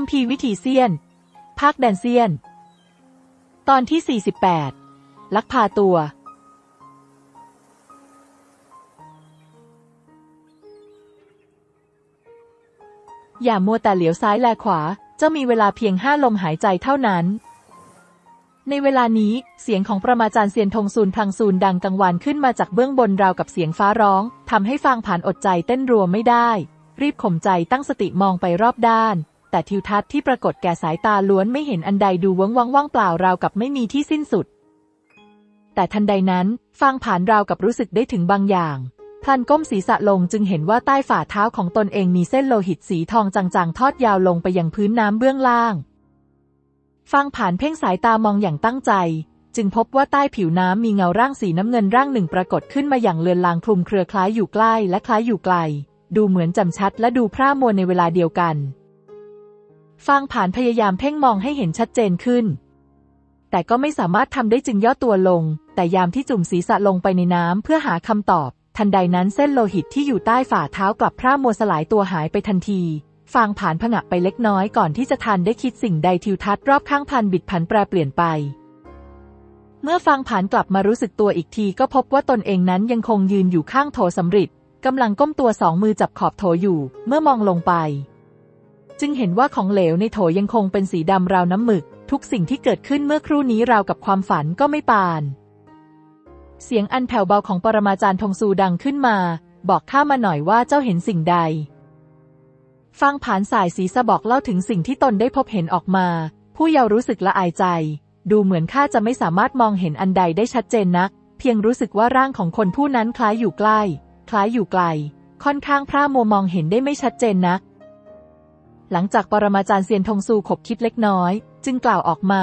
คัมภีร์วิถีเซียน ภาคแดนเซียน ตอนที่ 48 ลักพาตัว อย่ามัวแต่เหลียวซ้ายแลขวา เจ้ามีเวลาเพียงห้าลมหายใจเท่านั้น ในเวลานี้เสียงของประมาจารย์เซียนทงซูนพลังซูนดังกังวานขึ้นมาจากเบื้องบนราวกับเสียงฟ้าร้องทำให้ฟางผ่านอดใจเต้นรัวไม่ได้ รีบข่มใจตั้งสติมองไปรอบด้าน แต่ทิวทัศน์ที่ปรากฏแก่สายตาล้วนไม่เห็นอันใดดูเวิ้งว่างว่างเปล่าราวกับไม่มีที่สิ้นสุด แต่ทันใดนั้นฟางผ่านราวกับรู้สึกได้ถึงบางอย่างพลันก้มศีรษะลงจึงเห็นว่าใต้ฝ่าเท้าของตนเองมีเส้นโลหิตสีทองจางๆ ทอดยาวลงไปยังพื้นน้ำเบื้องล่างฟางผ่านเพ่งสายตามองอย่างตั้งใจ จึงพบว่าใต้ผิวน้ำมีเงาร่างสีน้ำเงินร่างหนึ่งปรากฏขึ้นมาอย่างเลือนลางคลุมเครือคล้ายอยู่ใกล้และคล้ายอยู่ไกล ดูเหมือนจำชัดและดูพร่ามัวในเวลาเดียวกัน ฟางผ่านพยายามเพ่งมองให้เห็นชัดเจนขึ้น แต่ก็ไม่สามารถทำได้จึงย่อตัวลง แต่ยามที่จุ่มศีรษะลงไปในน้ำเพื่อหาคำตอบ ทันใดนั้นเส้นโลหิตที่อยู่ใต้ฝ่าเท้ากลับพร่ามัวสลายตัวหายไปทันที ฟางผ่านผงะไปเล็กน้อยก่อนที่จะทันได้คิดสิ่งใดทิวทัศน์รอบข้างพันบิดผันแปรเปลี่ยนไปเมื่อฟางผ่านกลับมารู้สึกตัวอีกทีก็พบว่าตนเองนั้นยังคงยืนอยู่ข้างโถสำริดกำลังก้มตัวสองมือจับขอบโถอยู่ เมื่อมองลงไป จึงเห็นว่าของเหลวในโถยังคงเป็นสีดำราวน้ำหมึก ทุกสิ่งที่เกิดขึ้นเมื่อครู่นี้ราวกับความฝันก็ไม่ปาน เสียงอันแผ่วเบาของปรมาจารย์ทงซูดังขึ้นมา บอกข้ามาหน่อยว่าเจ้าเห็นสิ่งใด ฟังผานสายสีสะบอกเล่าถึงสิ่งที่ตนได้พบเห็นออกมา ผู้เยาว์รู้สึกละอายใจ ดูเหมือนข้าจะไม่สามารถมองเห็นอันใดได้ชัดเจนนัก เพียงรู้สึกว่าร่างของคนผู้นั้นคล้ายอยู่ใกล้ คล้ายอยู่ไกล ค่อนข้างพร่ามัวมองเห็นได้ไม่ชัดเจนนัก หลังจากปรมาจารย์เซียนทงซูขบคิดเล็กน้อย จึงกล่าวออกมา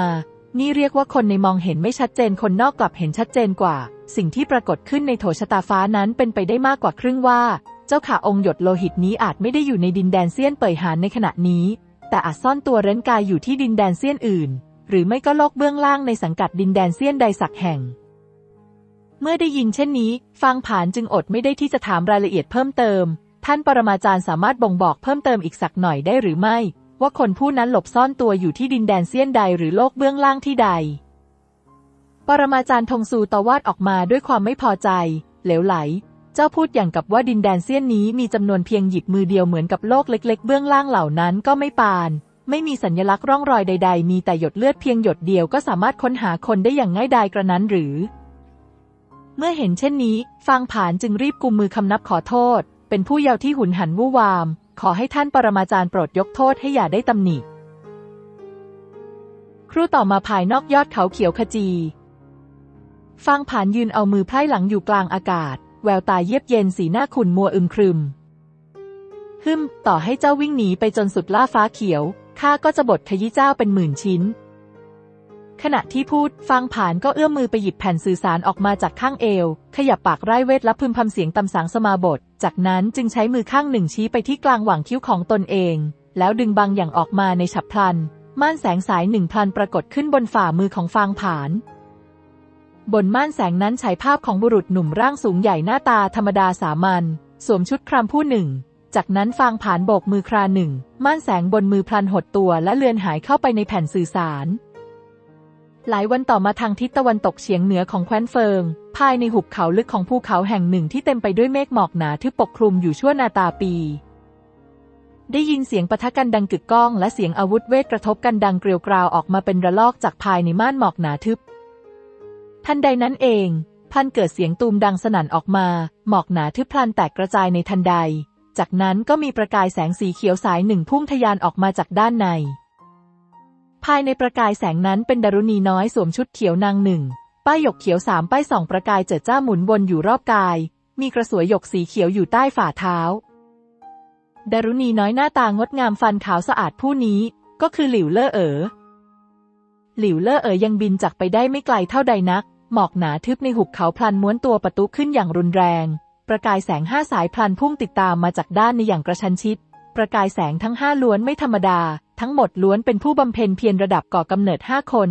นี่เรียกว่าคนในมองเห็นไม่ชัดเจนคนนอกกลับเห็นชัดเจนกว่า สิ่งที่ปรากฏขึ้นในโถชะตาฟ้านั้นเป็นไปได้มากกว่าครึ่งว่า เจ้าข่าองค์หยดโลหิตนี้อาจไม่ได้อยู่ในดินแดนเซียนเป่ยหานในขณะนี้ แต่อาจซ่อนตัวเร้นกายอยู่ที่ดินแดนเซียนอื่น หรือไม่ก็โลกเบื้องล่างในสังกัดดินแดนเซียนใดสักแห่งเมื่อได้ยินเช่นนี้ ฟางผานจึงอดไม่ได้ที่จะถามรายละเอียดเพิ่มเติม ท่านปรมาจารย์สามารถบ่งบอกเพิ่มเติมอีกสักหน่อยได้หรือไม่ ว่าคนผู้นั้นหลบซ่อนตัวอยู่ที่ดินแดนเซียนใดหรือโลกเบื้องล่างที่ใด ปรมาจารย์ทงซูตวาดออกมาด้วยความไม่พอใจ เหลวไหล เจ้าพูดอย่างกับว่าดินแดนเซียนนี้มีจำนวนเพียงหยิบมือเดียวเหมือนกับโลกเล็ก ๆ เบื้องล่างเหล่านั้นก็ไม่ปาน ไม่มีสัญลักษณ์ร่องรอยใด ๆ มีแต่หยดเลือดเพียงหยดเดียวก็สามารถค้นหาคนได้อย่างง่ายดายกระนั้นหรือ เมื่อเห็นเช่นนี้ ฟางผานจึงรีบกุมมือคำนับขอโทษ เป็นผู้เยาว์ที่หุนหันวู่วาม ขอให้ท่านปรมาจารย์โปรดยกโทษให้อย่าได้ตำหนิ ครูต่อมาภายนอกยอดเขาเขียวขจี ฟางผานยืนเอามือไพร่หลังอยู่กลางอากาศ แววตาเยียบเย็นสีหน้าขุ่นมัวอึมครึม ฮึมต่อให้เจ้าวิ่งหนีไปจนสุดล่าฟ้าเขียว ข้าก็จะบดขยี้เจ้าเป็นหมื่นชิ้น ขณะที่พูดฟางผานก็เอื้อมมือไปหยิบแผ่นสื่อสารออกมาจากข้างเอว ขยับปากไร้เวทและพึมพำเสียงตำสางสมาบท จากนั้นจึงใช้มือข้างหนึ่งชี้ไปที่กลางหว่างคิ้วของตนเอง แล้วดึงบางอย่างออกมาในฉับพลัน ม่านแสงสายหนึ่งพลันปรากฏขึ้นบนฝ่ามือของฟางผาน บนม่านแสงนั้นฉายภาพของบุรุษหนุ่มร่างสูงใหญ่หน้าตาธรรมดาสามัญสวมชุดครามผู้หนึ่ง จากนั้นฟางผานโบกมือคราหนึ่ง ม่านแสงบนมือพลันหดตัวและเลือนหายเข้าไปในแผ่นสื่อสาร หลายวันต่อมาทางทิศตะวันตกเฉียงเหนือของแคว้นเฟิง ภายในหุบเขาลึกของภูเขาแห่งหนึ่งที่เต็มไปด้วยเมฆหมอกหนาทึบปกคลุมอยู่ชั่วนาตาปี ได้ยินเสียงปะทะกันดังกึกก้อง และเสียงอาวุธเวทกระทบกันดังเกลียวกราวออกมาเป็นระลอกจากภายในม่านหมอกหนาทึบ ทันใดนั้นเอง พันเกิดเสียงตูมดังสนั่นออกมา หมอกหนาทึบพลันแตกกระจายในทันใด จากนั้นก็มีประกายแสงสีเขียวสายหนึ่งพุ่งทะยานออกมาจากด้านใน ภายในประกายแสงนั้นเป็นดารุณีน้อยสวมชุดเขียวนางหนึ่ง ป้ายหยกเขียวสามป้ายสองประกายเจิดจ้าหมุนวนอยู่รอบกาย มีกระสวยหยกสีเขียวอยู่ใต้ฝ่าเท้า ดารุณีน้อยหน้าตางดงามฟันขาวสะอาดผู้นี้ ก็คือหลิวเล่อเอ๋อ หลิวเล่อเอ๋อยังบินจากไปได้ไม่ไกลเท่าใดนัก หมอกหนาทึบในหุบเขาพลันม้วนตัวประตูขึ้นอย่างรุนแรง ประกายแสงห้าสายพลันพุ่งติดตามมาจากด้านในอย่างกระชันชิด ประกายแสงทั้งห้าล้วนไม่ธรรมดา ทั้งหมดล้วนเป็นผู้บำเพ็ญเพียรระดับก่อกำเนิดห้าคน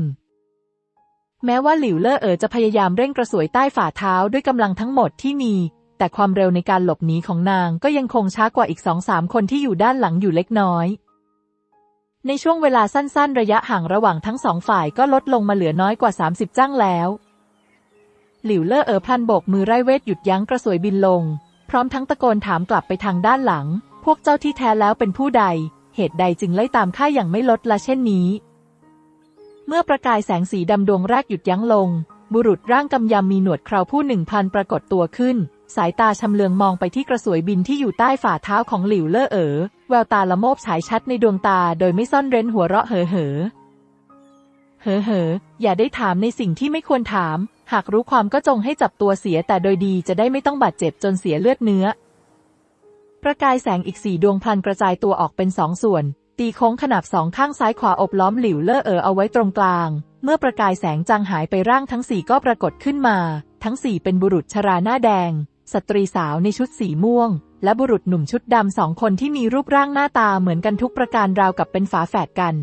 แม้ว่าหลิวเล่อเอ๋อจะพยายามเร่งกระสวยใต้ฝ่าเท้าด้วยกำลังทั้งหมดที่มี แต่ความเร็วในการหลบหนีของนางก็ยังคงช้ากว่าอีกสองสามคนที่อยู่ด้านหลังอยู่เล็กน้อย ในช่วงเวลาสั้นๆ ระยะห่างระหว่างทั้งสองฝ่ายก็ลดลงมาเหลือน้อยกว่า 30 จ้างแล้วหลิวเล่อเอ๋อพลันโบกมือไร้เวทหยุดยั้งกระสวยบินลง พร้อมทั้งตะโกนถามกลับไปทางด้านหลัง พวกเจ้าที่แท้แล้วเป็นผู้ใด เหตุใดจึงไล่ตามข้าอย่างไม่ลดละเช่นนี้ เมื่อประกายแสงสีดำดวงแรกหยุดยั้งลง บุรุษร่างกำยำมีหนวดเคราผู้หนึ่งพันปรากฏตัวขึ้น สายตาชำเลืองมองไปที่กระสวยบินที่อยู่ใต้ฝ่าเท้าของหลิวเล่อเอ๋อแววตาละโมบฉายชัดในดวงตาโดยไม่ซ่อนเร้นหัวเราะเหอเหอเหอเหออย่าได้ถามในสิ่งที่ไม่ควรถาม หากรู้ความก็จงให้จับตัวเสียแต่โดยดีจะได้ไม่ต้องบาดเจ็บจนเสียเลือดเนื้อ ประกายแสงอีกสี่ดวงพลันกระจายตัวออกเป็นสองส่วน ตีโค้งขนาบสองข้างซ้ายขวาอบล้อมหลิวเล่อเออเอาไว้ตรงกลาง เมื่อประกายแสงจางหายไปร่างทั้งสี่ก็ปรากฏขึ้นมา ทั้งสี่เป็นบุรุษชราหน้าแดง สตรีสาวในชุดสีม่วง และบุรุษหนุ่มชุดดำสองคนที่มีรูปร่างหน้าตาเหมือนกันทุกประการราวกับเป็นฝาแฝดกัน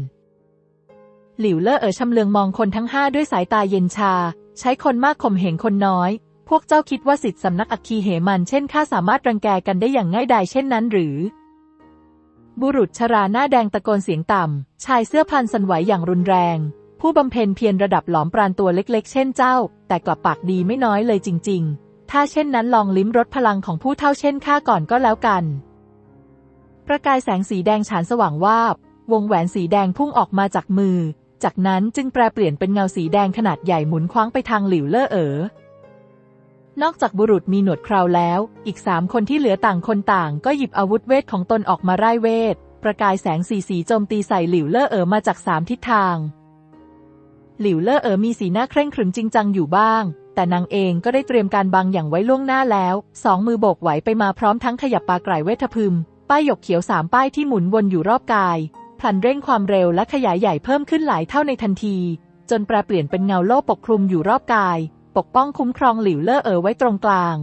หลิวเล่อเอ๋อชำเลืองมองคนทั้งห้าด้วยสายตาเย็นชา ใช้คนมากข่มเหงคนน้อย วกเจ้าคิดว่าสิทธิสำนักอัคคีเหมันเช่นข้าสามารถรังแกกันได้อย่างง่ายดายเช่นนั้นหรือ บุรุษชราหน้าแดงตะโกนเสียงต่ำ ชายเสื้อพันสันไหวอย่างรุนแรง ผู้บำเพ็ญเพียรระดับหลอมปราณตัวเล็กๆ เช่นเจ้า แต่กลับปากดีไม่น้อยเลยจริง ๆ ถ้าเช่นนั้นลองลิ้มรสพลังของผู้เท่าเช่นข้าก่อนก็แล้วกัน ประกายแสงสีแดงฉานสว่างวาบ วงแหวนสีแดงพุ่งออกมาจากมือ จากนั้นจึงแปลเปลี่ยนเป็นเงาสีแดงขนาดใหญ่หมุนคว้างไปทางหลิวเล่อเอ๋อ นอกจากบุรุษมีหนวดคราวแล้ว อีกสามคนที่เหลือต่างคนต่าง ก็หยิบอาวุธเวทของตนออกมาไร้เวท ประกายแสงสีสีโจมตีใส่หลิวเล่อเอ๋อมาจากสามทิศทาง หลิวเล่อเอ๋อมีสีหน้าเคร่งขรึมจริงจังอยู่บ้าง แต่นางเองก็ได้เตรียมการบางอย่างไว้ล่วงหน้าแล้ว สองมือโบกไหวไปมาพร้อมทั้งขยับปลาไกรเวทพึม ป้ายหยกเขียวสามป้ายที่หมุนวนอยู่รอบกายพลันเร่งความเร็วและขยายใหญ่เพิ่มขึ้นหลายเท่าในทันที จนแปลเปลี่ยนเป็นเงาโล่ปกคลุมอยู่รอบกาย ปกป้องคุ้มครองหลิวเล่อเอ๋อไว้ตรงกลาง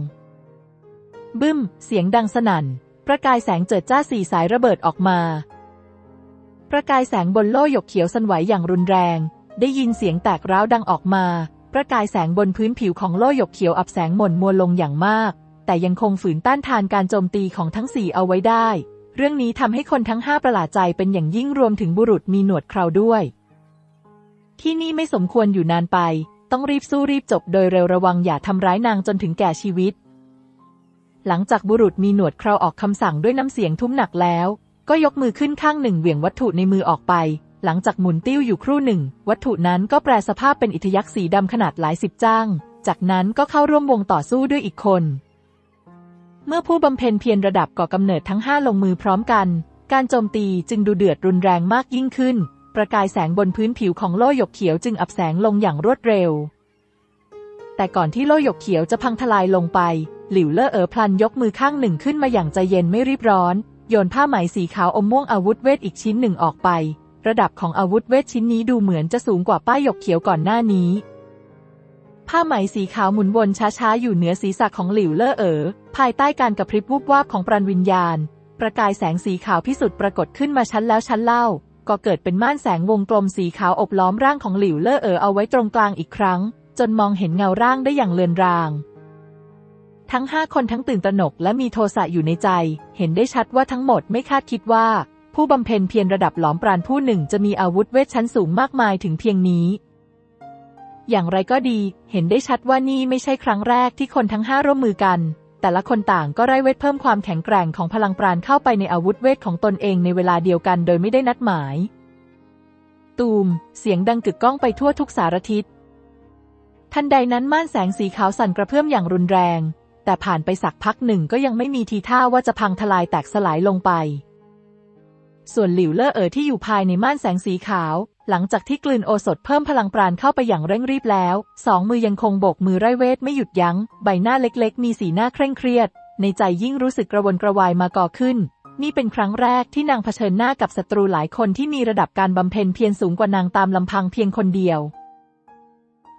บึ้ม เสียงดังสนั่น ประกายแสงเจิดจ้าสี่สายระเบิดออกมา ประกายแสงบนโล่หยกเขียวสั่นไหวอย่างรุนแรง ได้ยินเสียงแตกร้าวดังออกมา ประกายแสงบนพื้นผิวของโล่หยกเขียวอับแสงหม่นมัวลงอย่างมาก แต่ยังคงฝืนต้านทานการโจมตีของทั้งสี่เอาไว้ได้ เรื่องนี้ทำให้คนทั้งห้าประหลาดใจเป็นอย่างยิ่งรวมถึงบุรุษมีหนวดเคราด้วยที่นี่ไม่สมควรอยู่นานไป ต้องรีบสู้รีบจบโดยเร็วระวังอย่าทำร้ายนางจนถึงแก่ชีวิต หลังจากบุรุษมีหนวดเคราออกคำสั่งด้วยน้ำเสียงทุ้มหนักแล้ว ก็ยกมือขึ้นข้างหนึ่งเหวี่ยงวัตถุในมือออกไป หลังจากหมุนติ้วอยู่ครู่หนึ่ง วัตถุนั้นก็แปลสภาพเป็นอิทยักษ์สีดำขนาดหลายสิบจ้าง จากนั้นก็เข้าร่วมวงต่อสู้ด้วยอีกคน เมื่อผู้บำเพ็ญเพียรระดับก่อกำเนิดทั้งห้าลงมือพร้อมกัน การโจมตีจึงดูเดือดรุนแรงมากยิ่งขึ้น ประกายแสงบนพื้นผิวของโล่หยกเขียวจึงอับแสงลงอย่างรวดเร็ว แต่ก่อนที่โล่หยกเขียวจะพังทลายลงไป หลิวเล่อเอ๋อพลันยกมือข้างหนึ่งขึ้นมาอย่างใจเย็นไม่รีบร้อน โยนผ้าไหมสีขาวอมม่วงอาวุธเวทอีกชิ้นหนึ่งออกไป ระดับของอาวุธเวทชิ้นนี้ดูเหมือนจะสูงกว่าป้ายหยกเขียวก่อนหน้านี้ ผ้าไหมสีขาวหมุนวนช้าๆอยู่เหนือศีรษะของหลิวเล่อเอ๋อภายใต้การกระพริบวูบวาบของปราณวิญญาณ ประกายแสงสีขาวพิสุทธิ์ปรากฏขึ้นมาชั้นแล้วชั้นเล่า ก็เกิดเป็นม่านแสงวงกลมสีขาวอบล้อมร่างของหลิวเล่อเอ๋อเอาไว้ตรงกลางอีกครั้ง จนมองเห็นเงาร่างได้อย่างเลือนราง ทั้งห้าคนทั้งตื่นตระหนกและมีโทสะอยู่ในใจ เห็นได้ชัดว่าทั้งหมดไม่คาดคิดว่า ผู้บำเพ็ญเพียรระดับหลอมปราณผู้หนึ่งจะมีอาวุธเวทชั้นสูงมากมายถึงเพียงนี้อย่างไรก็ดี เห็นได้ชัดว่านี่ไม่ใช่ครั้งแรกที่คนทั้งห้าร่วมมือกัน แต่ละคนต่างก็ไร้เวทเพิ่มความแข็งแกร่งของพลังปราณเข้าไปในอาวุธเวทของตนเองในเวลาเดียวกันโดยไม่ได้นัดหมาย ตูม เสียงดังกึกก้องไปทั่วทุกสารทิศ ทันใดนั้นม่านแสงสีขาวสั่นกระเพื่อมอย่างรุนแรง แต่ผ่านไปสักพักหนึ่งก็ยังไม่มีทีท่าว่าจะพังทลายแตกสลายลงไป ส่วนหลิวเล่อเอ๋อที่อยู่ภายในม่านแสงสีขาว หลังจากที่กลืนโอสถเพิ่มพลังปราณเข้าไปอย่างเร่งรีบแล้ว สองมือยังคงโบกมือไร้เวทไม่หยุดยัง้ง ใบหน้าเล็กๆ มีสีหน้าเคร่งเครียด ในใจยิ่งรู้สึกกระวนกระวายมาก่อขึ้น นี่เป็นครั้งแรกที่นางเผชิญหน้ากับศัตรูหลายคนที่มีระดับการบำเพ็ญเพียรสูงกว่านางตามลำพังเพียงคนเดียว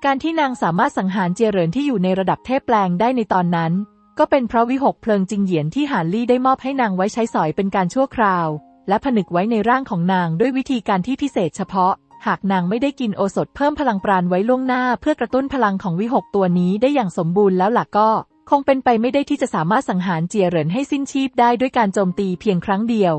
การที่นางสามารถสังหารเจเรินที่อยู่ในระดับเทพแปลงได้ในตอนนั้น ก็เป็นเพราะวิหกเพลิงจิงเหยียนที่หานลี่ได้มอบให้นางไว้ใช้สอยเป็นการชั่วคราว และผนึกไว้ในร่างของนางด้วยวิธีการที่พิเศษเฉพาะ หากนางไม่ได้กินโอสถเพิ่มพลังปราณไว้ล่วงหน้า เพื่อกระตุ้นพลังของวิหกตัวนี้ได้อย่างสมบูรณ์แล้วล่ะก็ คงเป็นไปไม่ได้ที่จะสามารถสังหารเจียเหรินให้สิ้นชีพได้ด้วยการโจมตีเพียงครั้งเดียว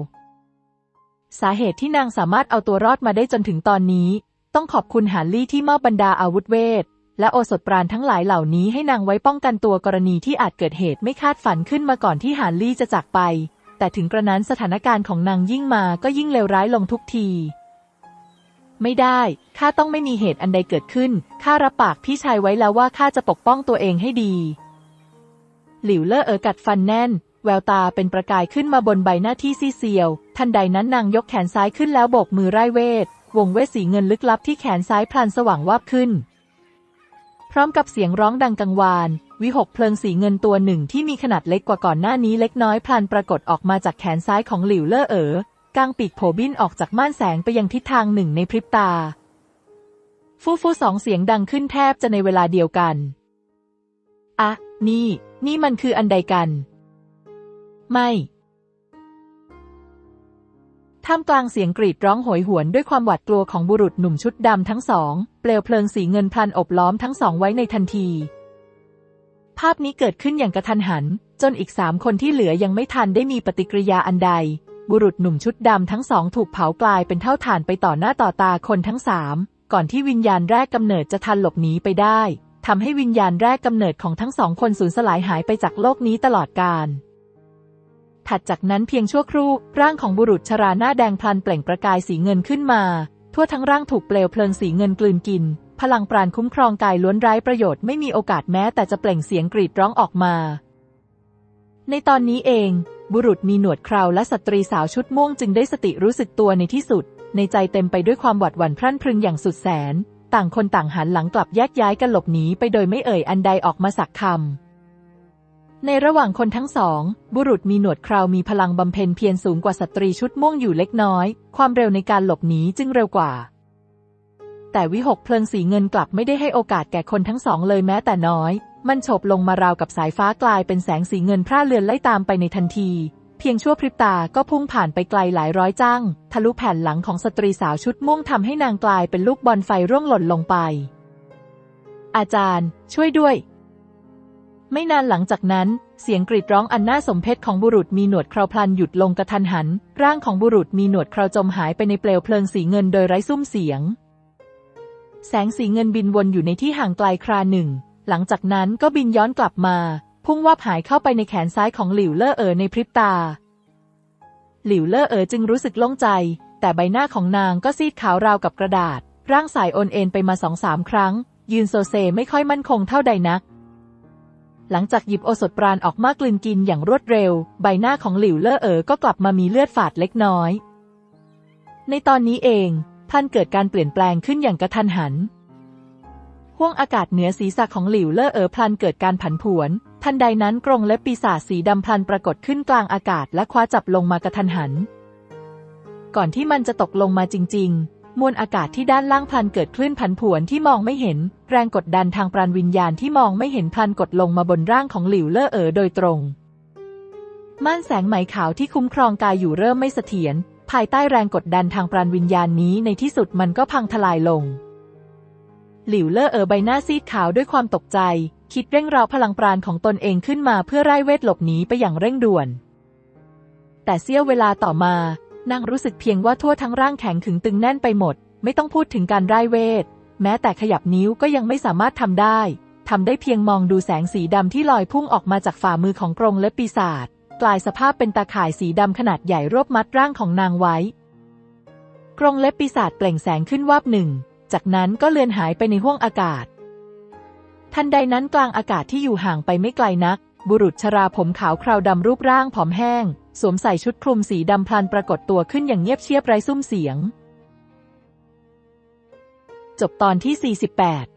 สาเหตุที่นางสามารถเอาตัวรอดมาได้จนถึงตอนนี้ ต้องขอบคุณหานลี่ที่มอบบรรดาอาวุธเวทและโอสถปราณทั้งหลายเหล่านี้ให้นางไว้ป้องกันตัวกรณีที่อาจเกิดเหตุไม่คาดฝันขึ้นมาก่อนที่หานลี่จะจากไป แต่ถึงกระนั้นสถานการณ์ของนางยิ่งมาก็ยิ่งเลวร้ายลงทุกที ไม่ได้ ข้าต้องไม่มีเหตุอันใดเกิดขึ้น ข้ารับปากพี่ชายไว้แล้วว่าข้าจะปกป้องตัวเองให้ดี หลิวเล่อเออกัดฟันแน่น แววตาเป็นประกายขึ้นมาบนใบหน้าที่ซีเซียว ทันใดนั้นนางยกแขนซ้ายขึ้นแล้วโบกมือไร้เวท วงเวทสีเงินลึกลับที่แขนซ้ายพลันสว่างวาบขึ้น พร้อมกับเสียงร้องดังกังวาน วิหกเพลิงสีเงินตัวหนึ่งที่มีขนาดเล็กกว่าก่อนหน้านี้เล็กน้อยพลันปรากฏออกมาจากแขนซ้ายของหลิวเล่อเอ๋อกางปีกโผบินออกจากม่านแสงไปยังทิศทางหนึ่งในพริบตา ฟู่ฟู่สองเสียงดังขึ้นแทบจะในเวลาเดียวกัน อะ นี่ นี่มันคืออันใดกัน ไม่ ท่ามกลางเสียงกรีดร้องโหยหวนด้วยความหวาดกลัวของบุรุษหนุ่มชุดดำทั้งสอง เปลวเพลิงสีเงินพลันอบล้อมทั้งสองไว้ในทันที ภาพนี้เกิดขึ้นอย่างกระทันหัน จนอีกสามคนที่เหลือยังไม่ทันได้มีปฏิกิริยาอันใด บุรุษหนุ่มชุดดำทั้งสองถูกเผากลายเป็นเท่าฐานไปต่อหน้าต่อตาคนทั้งสามก่อนที่วิญญาณแรกกำเนิดจะทันหลบหนีไปได้ทำให้วิญญาณแรกกำเนิดของทั้งสองคนสูญสลายหายไปจากโลกนี้ตลอดกาล ถัดจากนั้นเพียงชั่วครู่ ร่างของบุรุษชราหน้าแดงพลันเปล่งประกายสีเงินขึ้นมา ทั่วทั้งร่างถูกเปลวเพลิงสีเงินกลืนกิน พลังปราณคุ้มครองกายล้วนไร้ประโยชน์ไม่มีโอกาสแม้แต่จะเปล่งเสียงกรีดร้องออกมา ในตอนนี้เอง บุรุษมีหนวดคราวและสตรีสาวชุดม่วงจึงได้สติรู้สึกตัวในที่สุด ในใจเต็มไปด้วยความหวาดหวั่นพรั่นพรึงอย่างสุดแสน ต่างคนต่างหันหลังกลับแยกย้ายกันหลบหนีไปโดยไม่เอ่ยอันใดออกมาสักคำ ในระหว่างคนทั้งสอง บุรุษมีหนวดคราวมีพลังบำเพ็ญเพียรสูงกว่าสตรีชุดม่วงอยู่เล็กน้อย ความเร็วในการหลบหนีจึงเร็วกว่า แต่วิหกเพลิงสีเงินกลับไม่ได้ให้โอกาสแก่คนทั้งสองเลยแม้แต่น้อย มันโฉบลงมาราวกับสายฟ้ากลายเป็นแสงสีเงินพร่าเลือนไล่ตามไปในทันที เพียงชั่วพริบตาก็พุ่งผ่านไปไกลหลายร้อยจ้าง ทะลุแผ่นหลังของสตรีสาวชุดม่วงทำให้นางกลายเป็นลูกบอลไฟร่วงหล่นลงไป อาจารย์ ช่วยด้วย ไม่นานหลังจากนั้น เสียงกรีดร้องอันน่าสมเพชของบุรุษมีหนวดคราวพลันหยุดลงกระทันหัน ร่างของบุรุษมีหนวดคราวจมหายไปในเปลวเพลิงสีเงินโดยไร้ซุ้มเสียง แสงสีเงินบินวนอยู่ในที่ห่างไกลคราหนึ่ง หลังจากนั้นก็บินย้อนกลับมา พุ่งวับหายเข้าไปในแขนซ้ายของหลิวเล่อเอ๋อในพริบตา หลิวเล่อเอ๋อจึงรู้สึกโล่งใจ แต่ใบหน้าของนางก็ซีดขาวราวกับกระดาษ ร่างสายโอนเอ็นไปมาสองสามครั้ง ยืนโซเซไม่ค่อยมั่นคงเท่าใดนัก หลังจากหยิบโอสถปราณออกมากลืนกินอย่างรวดเร็ว ใบหน้าของหลิวเล่อเอ๋อก็กลับมามีเลือดฝาดเล็กน้อย ในตอนนี้เองพลันเกิดการเปลี่ยนแปลงขึ้นอย่างกระทันหันห้วงอากาศเหนือศีรษะของหลิวเล่อเอ๋อพลันเกิดการผันผวน ทันใดนั้นกรงเล็บปีศาจสีดำพลันปรากฏขึ้นกลางอากาศและคว้าจับลงมากระทันหัน ก่อนที่มันจะตกลงมาจริง ๆ มวลอากาศที่ด้านล่างพลันเกิดคลื่นผันผวนที่มองไม่เห็น แรงกดดันทางปราณวิญญาณที่มองไม่เห็นพลันกดลงมาบนร่างของหลิวเล่อเอ๋อโดยตรง ม่านแสงไหมขาวที่คุ้มครองกายอยู่เริ่มไม่เสถียรภายใต้แรงกดดันทางปราณวิญญาณนี้ในที่สุดมันก็พังทลายลง หลิวเล่อเอ๋อใบหน้าซีดขาวด้วยความตกใจ คิดเร่งเร้าพลังปราณของตนเองขึ้นมาเพื่อไล่เวทหลบหนีไปอย่างเร่งด่วน แต่เสี้ยวเวลาต่อมา นางรู้สึกเพียงว่าทั่วทั้งร่างแข็งขึงตึงแน่นไปหมด ไม่ต้องพูดถึงการไล่เวท แม้แต่ขยับนิ้วก็ยังไม่สามารถทำได้ทำได้เพียงมองดูแสงสีดำที่ลอยพุ่งออกมาจากฝ่ามือของกรงและปีศาจกลายสภาพเป็นตาข่ายสีดำขนาดใหญ่รวบมัดร่างของนางไว้ กรงเล็บปีศาจเปล่งแสงขึ้นวาบหนึ่ง จากนั้นก็เลือนหายไปในห้วงอากาศ ทันใดนั้นกลางอากาศที่อยู่ห่างไปไม่ไกลนัก บุรุษชราผมขาวคราวดำรูปร่างผอมแห้ง สวมใส่ชุดคลุมสีดำพลันปรากฏตัวขึ้นอย่างเงียบเชียบไร้ซุ้มเสียง จบตอนที่ 48